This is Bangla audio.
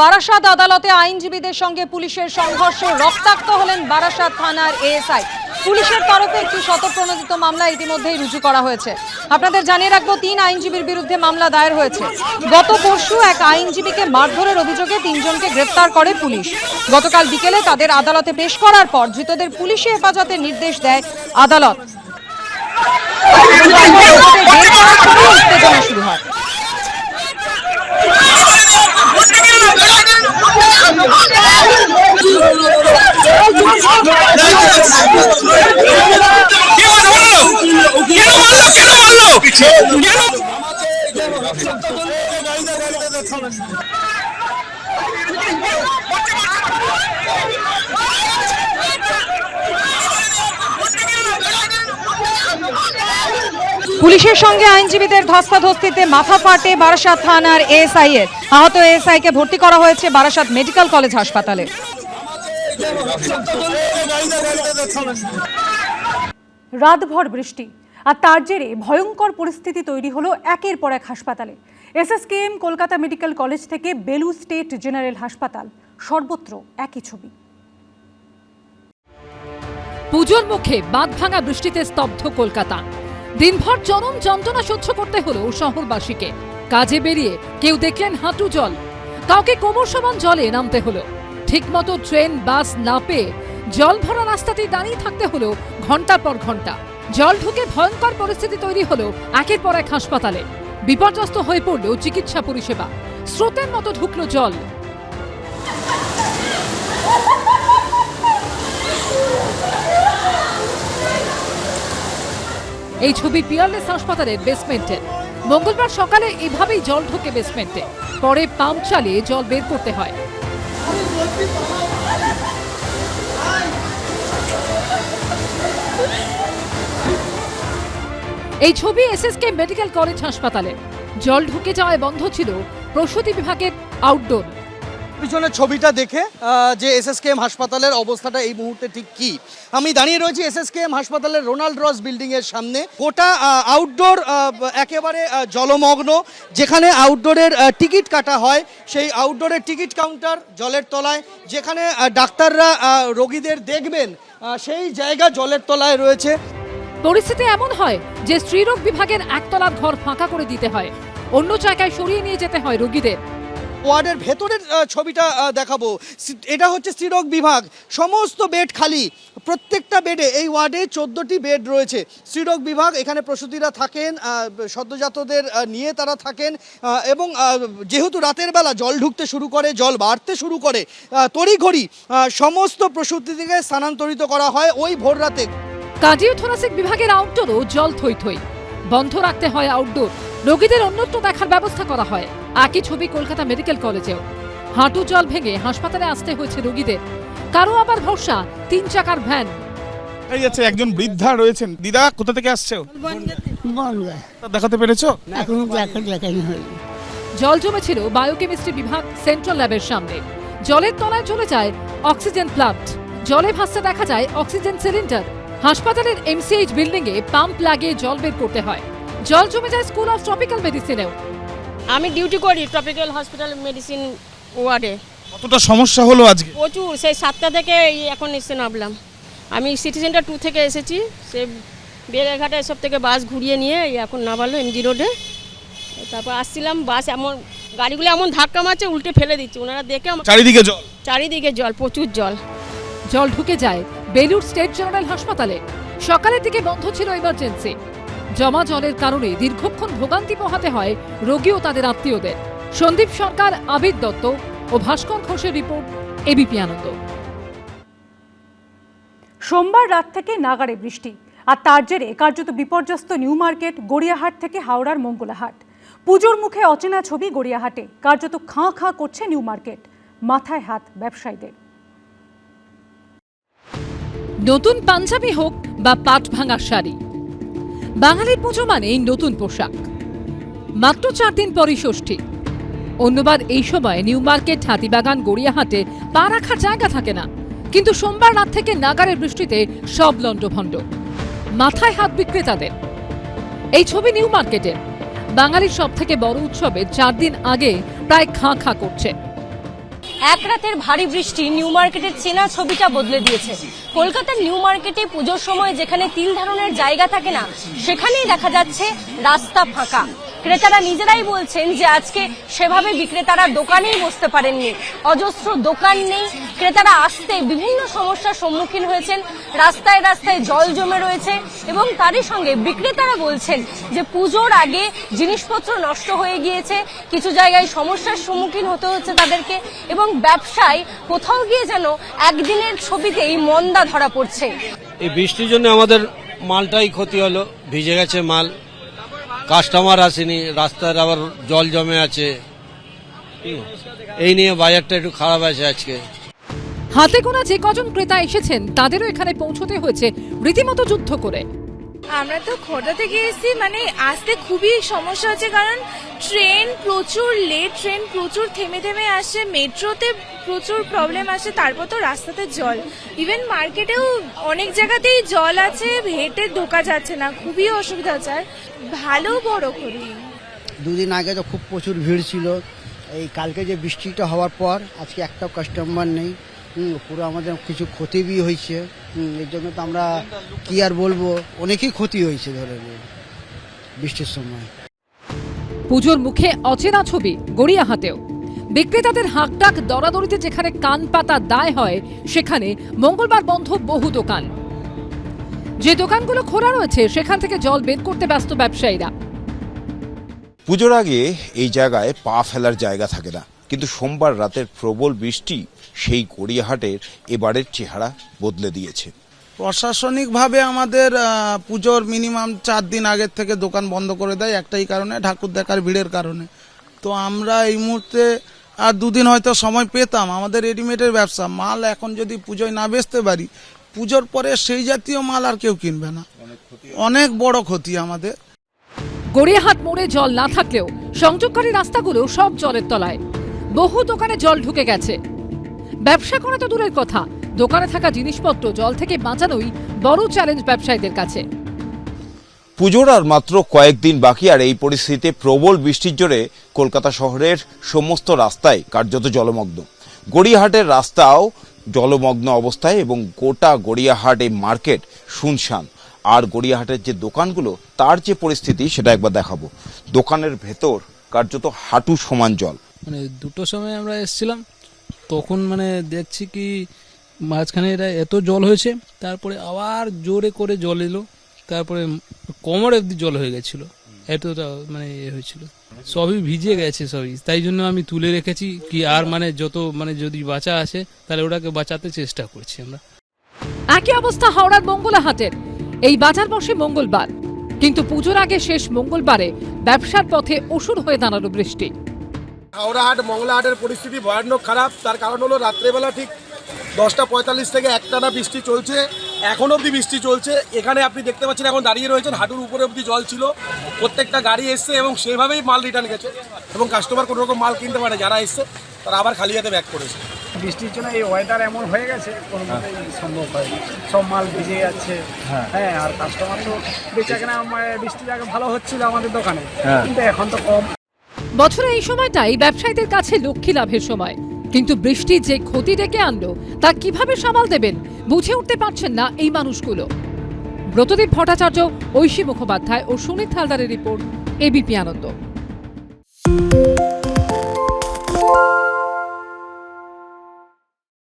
বারাসাত আদালতে আইনজীবীদের সঙ্গে পুলিশের সংঘর্ষে রক্তাক্ত হলেন বারাসাত থানার এএসআই। পুলিশের তরফে একটি শতপ্রণোদিত মামলা ইতিমধ্যেই রুজু করা হয়েছে। আপনাদের জানিয়ে রাখব, তিন আইনজীবীর বিরুদ্ধে মামলা দায়ের হয়েছে। গত পরশু এক আইনজীবীকে মারধরের অভিযোগে তিনজনকে গ্রেপ্তার করে পুলিশ। গতকাল বিকেলে তাদের আদালতে পেশ করার পর ধৃতদের পুলিশি হেফাজতের নির্দেশ দেয় আদালত। বের করার সময় উত্তেজনা শুরু হয় পুলিশের সঙ্গে আইনজীবীদের ধস্তাধস্তিতে মাথা ফাটে বারাসাত থানার এএসআই এর। আহত এএসআই কে ভর্তি করা হয়েছে বারাসাত মেডিকেল কলেজ হাসপাতালে। রাতভর বৃষ্টি আর তার জেরে ভয়ঙ্কর পরিস্থিতি তৈরি হলো একের পর এক হাসপাতালে। এসএসকেএম কলকাতা মেডিকেল কলেজ থেকে বেলু স্টেট জেনারেল হাসপাতাল সর্বত্র একই ছবি। পুজোর মুখে বাঁধভাঙা বৃষ্টিতে স্তব্ধ কলকাতা। দিনভর চরম যন্ত্রণা সহ্য করতে হলো শহরবাসীকে। কাজে বেরিয়ে কেউ দেখলেন হাঁটু জল। কাউকে কোমর সমান জলে নামতে হলো। ঠিকমতো ট্রেন, বাস না পেয়ে জল ভরা রাস্তাতেই দাঁড়িয়ে থাকতে হলো ঘণ্টার পর ঘণ্টা। জল ঢুকে ভয়ঙ্কর পরিস্থিতি তৈরি হলো একের পর এক হাসপাতালে। বিপর্যস্ত হয়ে পড়ল চিকিৎসা পরিষেবা। স্রোতের মতো ঢুকলো জল। এই ছবি পিয়ারলেস হাসপাতালের বেসমেন্টের মঙ্গলবার সকালে এভাবেই জল ঢোকে বেসমেন্টে পরে পাম্প চালিয়ে জল বের করতে হয়। এই ছবি এসএসকে মেডিকেল কলেজ হাসপাতালে। জল ঢুকে যাওয়ায় বন্ধ ছিল প্রসূতি বিভাগের আউটডোর পিছনের ছবিটা দেখে যে এসএসকেএম হাসপাতালের অবস্থাটা এই মুহূর্তে ঠিক কি? আমি দাঁড়িয়ে রয়েছি এস এস এসএসকেএম হাসপাতালের রোনাল্ড রস বিল্ডিং এর সামনে। গোটা আউটডোর একেবারে জলমগ্ন, যেখানে আউটডোরের টিকিট কাটা হয়, সেই আউটডোরের টিকিট কাউন্টার জলের তলায়, যেখানে ডাক্তাররা রোগীদের দেখবেন সেই জায়গা জলের তলায় রয়েছে। পরিস্থিতি এমন হয় যে স্ত্রীরোগ বিভাগের একতলার ঘর ফাঁকা করে দিতে হয়। অন্য জায়গায় সরিয়ে নিয়ে যেতে হয় রোগীদের। ওয়ার্ডের ভেতরের ছবিটা দেখাবো। এটা হচ্ছে স্ত্রীরোগ বিভাগ। সমস্ত বেড খালি। প্রত্যেকটা বেডে এই ওয়ার্ডে চোদ্দোটি বেড রয়েছে। স্ত্রীরোগ বিভাগ, এখানে প্রসূতিরা থাকেন সদ্যজাতদের নিয়ে তারা থাকেন এবং যেহেতু রাতের বেলা জল ঢুকতে শুরু করে, জল বাড়তে শুরু করে তড়িঘড়ি সমস্ত প্রসূতিকে স্থানান্তরিত করা হয় ওই ভোর রাতে। থোরাসিক বিভাগের আউটডোরও জল থই থই। বন্ধ রাখতে হয় আউটডোর রোগীদের অন্যত্র দেখার ব্যবস্থা করা হয়। একই ছবি কলকাতা মেডিকেল কলেজেও। হাঁটু জল ভেঙে হাসপাতালে আসতে হয়েছে রোগীদের। কারও আবার ভরসা? তিন চাকার ভ্যান। এই যাচ্ছে একজন বৃদ্ধা রয়েছেন। দিদা কোথা থেকে আসছো? দেখাতে পেরেছ? এখনও দেখানি হয়নি জল জমেছিল বায়োকেমিস্ট্রি বিভাগ সেন্ট্রাল ল্যাবের সামনে। জলের তলায় চলে যায় অক্সিজেন প্লান্ট। জলে ভাসতে দেখা যায় অক্সিজেন সিলিন্ডার। হাসপাতালের এমসিএইচ বিল্ডিং এ পাম্প লাগিয়ে জল বের করতে হয়। জল জমে যায় স্কুল অফ ট্রপিক্যাল মেডিসিনেও। আমি ডিউটি করি ট্রপিক্যাল হসপিটাল মেডিসিন ওয়ার্ডে। কতটা সমস্যা হলো আজকে? প্রচুর সেই সাতটা থেকে এই এখন এসে নামলাম। আমি সিটি সেন্টার টু থেকে এসেছি সে বেলেঘাটা এসব থেকে বাস ঘুরিয়ে নিয়ে এই এখন নামালো এমজি রোডে। তারপর আসছিলাম বাস এমন গাড়িগুলো এমন ধাক্কা মারছে উল্টে ফেলে দিচ্ছে। ওনারা দেখে আমার চারিদিকে জল? চারিদিকে জল প্রচুর জল। জল ঢুকে যায় বেলুর স্টেট জেনারেল হাসপাতালে। সকালের দিকে বন্ধ ছিল ইমার্জেন্সি জমা জলের কারণে দীর্ঘক্ষণ ভোগান্তি পোহাতে হয় রোগী ও তাদের আত্মীয়দের। সন্দীপ সরকার আবির দত্ত ও ভাস্কর ঘোষের রিপোর্ট এবিপি আনন্দ। সোমবার রাত থেকে নাগাড়ে বৃষ্টি আর তার জেরে কার্যত বিপর্যস্ত নিউ মার্কেট গড়িয়াহাট থেকে হাওড়ার মঙ্গলাহাট। পুজোর মুখে অচেনা ছবি গড়িয়াহাটে কার্যত খাঁ খাঁ করছে নিউ মার্কেট মাথায় হাত ব্যবসায়ীদের। নতুন পাঞ্জাবি হোক বা পাট ভাঙা শাড়ি বাঙালির পুজো মানে এই নতুন পোশাক। মাত্র চার দিন পরই ষষ্ঠী। অন্যবার এই সময় নিউ মার্কেট, হাতিবাগান, গড়িয়াহাটে পা রাখার জায়গা থাকে না। কিন্তু সোমবার রাত থেকে নাগারের বৃষ্টিতে সব লণ্ডভণ্ড। মাথায় হাত বিক্রেতাদের। এই ছবি নিউ মার্কেটের। বাঙালির সব থেকে বড় উৎসবের চার দিন আগে প্রায় খাঁ খাঁ করছে। এক রাতের ভারী বৃষ্টি নিউ মার্কেটের চেনা ছবিটা বদলে দিয়েছে। কলকাতার নিউ মার্কেটে পুজোর সময় যেখানে তিল ধারণের জায়গা থাকে না, সেখানেই দেখা যাচ্ছে রাস্তা ফাঁকা। ক্রেতারা নিজেরাই বলছেন যে আজকে সেভাবে বিক্রেতারা দোকানেই বসতে পারেননি। অজস্র দোকান নেই। ক্রেতারা আসতে বিভিন্ন সমস্যার সম্মুখীন হয়েছেন। রাস্তায় রাস্তায় জল জমে রয়েছে এবং তারই সঙ্গে বিক্রেতারা বলছেন যে পুজোর আগে জিনিসপত্র নষ্ট হয়ে গিয়েছে, কিছু জায়গায় সমস্যার সম্মুখীন হতে হচ্ছে তাদেরকে এবং ব্যবসায় কোথাও গিয়ে যেন একদিনের ছবিতেই মন্দা ধরা পড়ছে। এই বৃষ্টির জন্য আমাদের মালটাই ক্ষতি হলো, ভিজে গেছে মাল। কাস্টমার আসেনি, রাস্তার আবার জল জমে আছে। এই নিয়ে বাজারটা একটু খারাপ আছে আজকে। হাতে গোনা যে কজন ক্রেতা এসেছেন, তাদেরও এখানে পৌঁছতে হয়েছে রীতিমতো যুদ্ধ করে। আমরা তো খোর্ধা থেকে এসেছি মানে আসতে খুবই সমস্যা হচ্ছে কারণ ট্রেন প্রচুর লেট ট্রেন প্রচুর থেমে থেমে আসে, মেট্রোতে প্রচুর প্রবলেম আসে, তারপর তো রাস্তাতে জল। ইভেন মার্কেটেও অনেক জায়গাতেই জল আছে, হেঁটে ঢোকা যাচ্ছে না, খুবই অসুবিধা হচ্ছে। আর ভালো বড় করি দুদিন আগে তো খুব প্রচুর ভিড় ছিল। এই কালকে যে বৃষ্টিটা হওয়ার পর, আজকে একটাও কাস্টমার নেই। পুরো আমাদের কিছু ক্ষতি বি হয়েছে হুম, এর জন্য তো আমরা কি আর বলব? অনেকই ক্ষতি হয়েছে ধরে বৃষ্টির সময়। পুজোর মুখে অচেনা ছবি গড়িয়াহাটেও। বিক্রেতাদের হাঁকডাক দরাদরিতে যেখানে কান পাতা দায় হয় সেখানে মঙ্গলবার বন্ধ বহু দোকান। যে দোকানগুলো খোলা রয়েছে সেখান থেকে জল বের করতে ব্যস্ত ব্যবসায়ীরা। পুজোর আগে এই জায়গায় পা ফেলার জায়গা থাকে না। কিন্তু সোমবার রাতের প্রবল বৃষ্টি সেই গড়িয়াহাটের এবারের চেহারা বদলে দিয়েছে। প্রশাসনিকভাবে আমাদের পুজোর মিনিমাম চার দিন আগের থেকে দোকান বন্ধ করে দেয় একটাই কারণে ঠাকুর দেখার ভিড়ের কারণে। তো আমরা এই মুহূর্তে আর দুদিন হয়তো সময় পেতাম আমাদের রেডিমেডের ব্যবসা। মাল এখন যদি পুজোয় না বেচতে পারি পুজোর পরে সেই জাতীয় মাল আর কেউ কিনবে না। অনেক বড় ক্ষতি আমাদের। গড়িয়াহাট মোড়ে জল না থাকলেও সংযোগকারী রাস্তাগুলো সব জলের তলায়। বহু দোকানে জল ঢুকে গেছে। ব্যবসা করা তো দূরের কথা। দোকানে থাকা জিনিসপত্র জল থেকে বাঁচানোই বড় চ্যালেঞ্জ ব্যবসায়ীদের কাছে। পুজোর আর মাত্র কয়েকদিন বাকি আর এই পরিস্থিতিতে প্রবল বৃষ্টির জোরে কলকাতা শহরের সমস্ত রাস্তায় কার্যত জলমগ্ন। গড়িয়াহাটের রাস্তাও জলমগ্ন অবস্থায় এবং গোটা গড়িয়াহাট এই মার্কেট শুনশান। আর গড়িয়াহাটের যে দোকানগুলো তার যে পরিস্থিতি সেটা একবার দেখাবো। দোকানের ভেতর কার্যত হাঁটু সমান জল। মানে দুটো সময় আমরা এসেছিলাম তখন মানে দেখছি কি মাঝখানে এটা এত জল হয়েছে, তারপরে আবার জোরে করে জল এলো, তারপরে কোমর অব্দি জল হয়ে গেছিল। এতটা মানে এ হয়েছিল। সবই ভিজে গেছে সবই, তাই জন্য আমি তুলে রেখেছি কি আর মানে যত মানে যদি বাঁচা আছে তাহলে ওটাকে বাঁচাতে চেষ্টা করছি আমরা। একই অবস্থা হাওড়ার মঙ্গলাহাটের। এই বাজার বসে মঙ্গলবার, কিন্তু পুজোর আগে শেষ মঙ্গলবারে ব্যবসার পথে অসুর হয়ে দাঁড়াল বৃষ্টি। হাওড়াহাট মংলাহাটের পরিস্থিতি ভয়ানক খারাপ। তার কারণ হলো রাত্রেবেলা ঠিক দশটা পঁয়তাল্লিশ থেকে একটানা বৃষ্টি চলছে। এখন অবধি বৃষ্টি চলছে। এখানে আপনি দেখতে পাচ্ছেন এখন দাঁড়িয়ে রয়েছেন। হাঁটুর উপরে অবধি জল ছিল। প্রত্যেকটা গাড়ি এসছে এবং সেভাবেই মাল রিটার্ন গেছে। এবং কাস্টমার কোনো রকম মাল কিনতে পারে যারা এসছে তারা আবার খালি হাতে ব্যাক করেছে। বৃষ্টির জন্য এই ওয়েদার এমন হয়ে গেছে কোনোভাবেই সম্ভব হয় সব মাল ভিজে যাচ্ছে। হ্যাঁ। আর কাস্টমার তো বেচা কেনা বৃষ্টির আগে ভালো হচ্ছিল আমাদের দোকানে। কিন্তু এখন তো কম। বছরে এই সময়টাই ব্যবসায়ীদের কাছে লক্ষ্মী লাভের সময়। কিন্তু বৃষ্টি যে ক্ষতি ডেকে আনল, তা কীভাবে সামাল দেবেন, বুঝে উঠতে পারছেন না এই মানুষগুলো। ব্রতদীপ ভট্টাচার্য, ঐশী মুখোপাধ্যায় ও সুনীত হালদারের রিপোর্ট এবিপি আনন্দ।